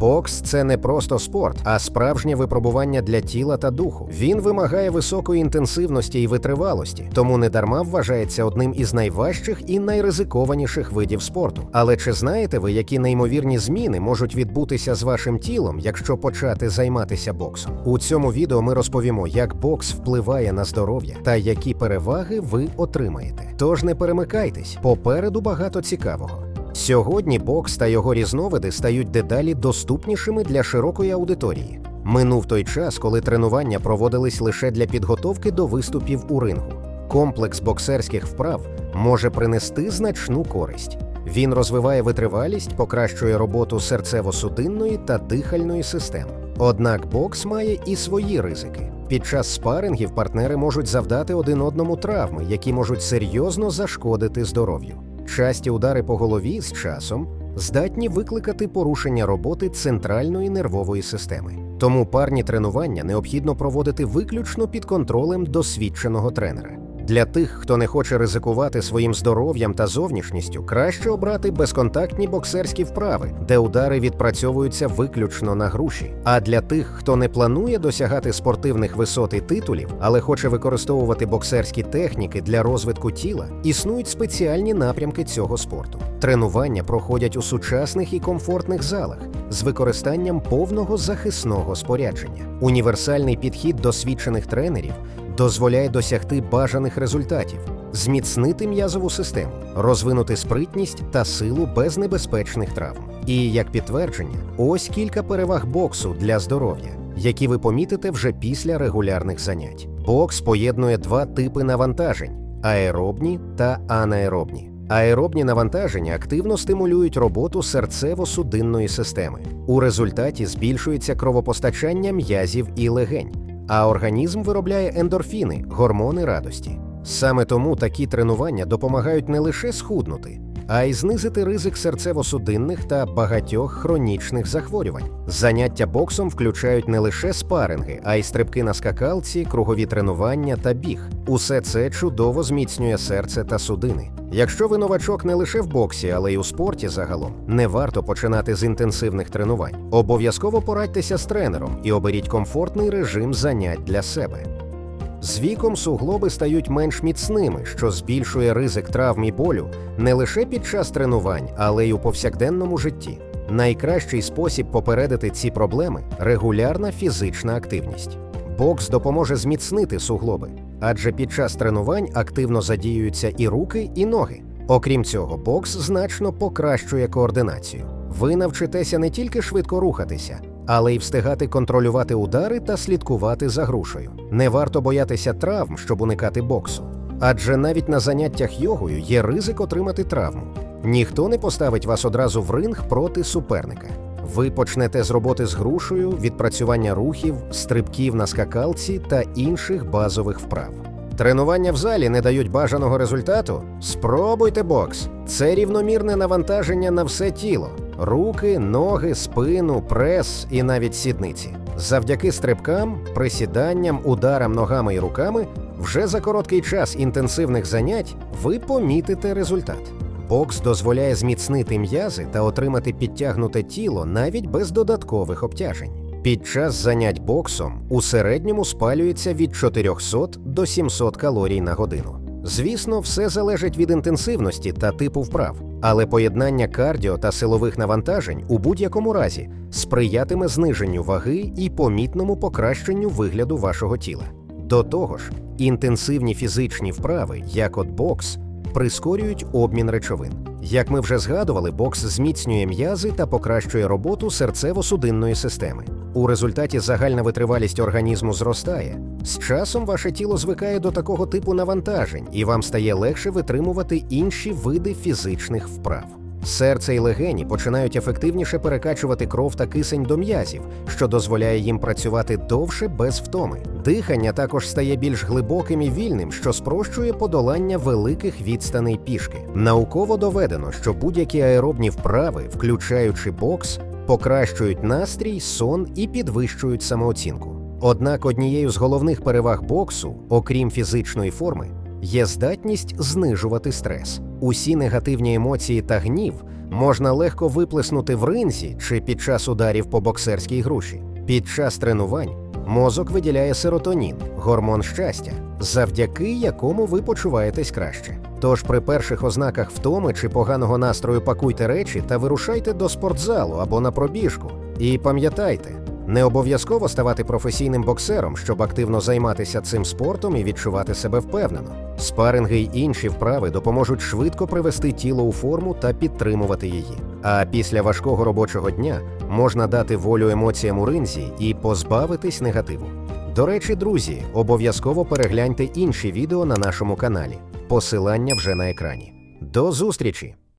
Бокс це не просто спорт, а справжнє випробування для тіла та духу. Він вимагає високої інтенсивності і витривалості, тому недарма вважається одним із найважчих і найризикованіших видів спорту. Але чи знаєте ви, які неймовірні зміни можуть відбутися з вашим тілом, якщо почати займатися боксом? У цьому відео ми розповімо, як бокс впливає на здоров'я та які переваги ви отримаєте. Тож не перемикайтесь, попереду багато цікавого. Сьогодні бокс та його різновиди стають дедалі доступнішими для широкої аудиторії. Минув той час, коли тренування проводились лише для підготовки до виступів у рингу. Комплекс боксерських вправ може принести значну користь. Він розвиває витривалість, покращує роботу серцево-судинної та дихальної систем. Однак бокс має і свої ризики. Під час спарингів партнери можуть завдати один одному травми, які можуть серйозно зашкодити здоров'ю. Часті удари по голові з часом здатні викликати порушення роботи центральної нервової системи. Тому парні тренування необхідно проводити виключно під контролем досвідченого тренера. Для тих, хто не хоче ризикувати своїм здоров'ям та зовнішністю, краще обрати безконтактні боксерські вправи, де удари відпрацьовуються виключно на груші. А для тих, хто не планує досягати спортивних висот і титулів, але хоче використовувати боксерські техніки для розвитку тіла, існують спеціальні напрямки цього спорту. Тренування проходять у сучасних і комфортних залах з використанням повного захисного спорядження. Універсальний підхід досвідчених тренерів дозволяє досягти бажаних результатів, зміцнити м'язову систему, розвинути спритність та силу без небезпечних травм. І як підтвердження, ось кілька переваг боксу для здоров'я, які ви помітите вже після регулярних занять. Бокс поєднує два типи навантажень аеробні та анаеробні. Аеробні навантаження активно стимулюють роботу серцево-судинної системи. У результаті збільшується кровопостачання м'язів і легень, а організм виробляє ендорфіни, гормони радості. Саме тому такі тренування допомагають не лише схуднути, а й знизити ризик серцево-судинних та багатьох хронічних захворювань. Заняття боксом включають не лише спаринги, а й стрибки на скакалці, кругові тренування та біг. Усе це чудово зміцнює серце та судини. Якщо ви новачок не лише в боксі, але й у спорті загалом, не варто починати з інтенсивних тренувань. Обов'язково порадьтеся з тренером і оберіть комфортний режим занять для себе. З віком суглоби стають менш міцними, що збільшує ризик травм і болю не лише під час тренувань, але й у повсякденному житті. Найкращий спосіб попередити ці проблеми регулярна фізична активність. Бокс допоможе зміцнити суглоби, адже під час тренувань активно задіюються і руки, і ноги. Окрім цього, бокс значно покращує координацію. Ви навчитеся не тільки швидко рухатися, але й встигати контролювати удари та слідкувати за грушею. Не варто боятися травм, щоб уникати боксу. Адже навіть на заняттях йогою є ризик отримати травму. Ніхто не поставить вас одразу в ринг проти суперника. Ви почнете з роботи з грушею, відпрацювання рухів, стрибків на скакалці та інших базових вправ. Тренування в залі не дають бажаного результату? Спробуйте бокс. Це рівномірне навантаження на все тіло: руки, ноги, спину, прес і навіть сідниці. Завдяки стрибкам, присіданням, ударам ногами і руками вже за короткий час інтенсивних занять ви помітите результат. Бокс дозволяє зміцнити м'язи та отримати підтягнуте тіло навіть без додаткових обтяжень. Під час занять боксом у середньому спалюється від 400 до 700 калорій на годину. Звісно, все залежить від інтенсивності та типу вправ, але поєднання кардіо та силових навантажень у будь-якому разі сприятиме зниженню ваги і помітному покращенню вигляду вашого тіла. До того ж, інтенсивні фізичні вправи, як от бокс, прискорюють обмін речовин. Як ми вже згадували, бокс зміцнює м'язи та покращує роботу серцево-судинної системи. У результаті загальна витривалість організму зростає. З часом ваше тіло звикає до такого типу навантажень, і вам стає легше витримувати інші види фізичних вправ. Серце і легені починають ефективніше перекачувати кров та кисень до м'язів, що дозволяє їм працювати довше без втоми. Дихання також стає більш глибоким і вільним, що спрощує подолання великих відстаней пішки. Науково доведено, що будь-які аеробні вправи, включаючи бокс, покращують настрій, сон і підвищують самооцінку. Однак однією з головних переваг боксу, окрім фізичної форми, є здатність знижувати стрес. Усі негативні емоції та гнів можна легко виплеснути в ринзі чи під час ударів по боксерській груші. Під час тренувань мозок виділяє серотонін, гормон щастя, завдяки якому ви почуваєтесь краще. Тож при перших ознаках втоми чи поганого настрою пакуйте речі та вирушайте до спортзалу або на пробіжку. І пам'ятайте, не обов'язково ставати професійним боксером, щоб активно займатися цим спортом і відчувати себе впевнено. Спаринги й інші вправи допоможуть швидко привести тіло у форму та підтримувати її. А після важкого робочого дня можна дати волю емоціям у ринзі і позбавитись негативу. До речі, друзі, обов'язково перегляньте інші відео на нашому каналі. Посилання вже на екрані. До зустрічі!